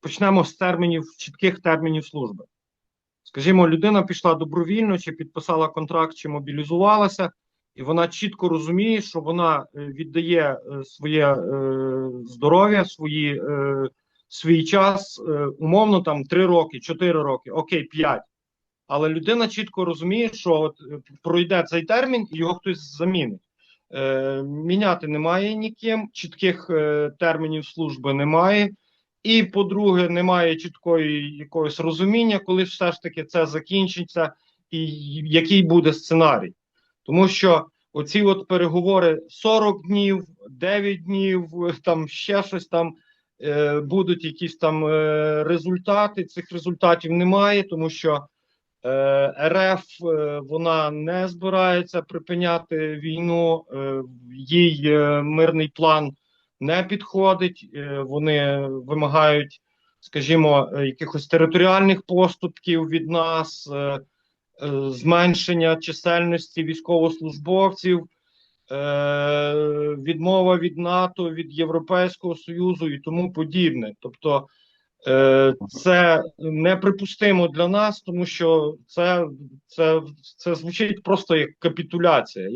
почнемо з термінів, чітких термінів служби. Скажімо, людина пішла добровільно, чи підписала контракт, чи мобілізувалася, і вона чітко розуміє, що вона е, віддає е, своє е, здоров'я, свої, свій час, умовно там 3 роки, 4 роки, окей, 5. Але людина чітко розуміє, що от пройде цей термін і його хтось замінить. Е, міняти немає ніким, чітких термінів служби немає. І, по-друге, немає чіткої якогось розуміння, коли все ж таки це закінчиться, і який буде сценарій. Тому що оці от переговори 40 днів, 9 днів, там ще щось там е, будуть якісь там е, результати. Цих результатів немає, тому що е, РФ е, вона не збирається припиняти війну, е, їй е, мирний план не підходить. е, Вони вимагають, скажімо, е, якихось територіальних поступків від нас, е, зменшення чисельності військовослужбовців, відмова від НАТО, від Європейського Союзу і тому подібне. Тобто це неприпустимо для нас, тому що це, це, це звучить просто як капітуляція.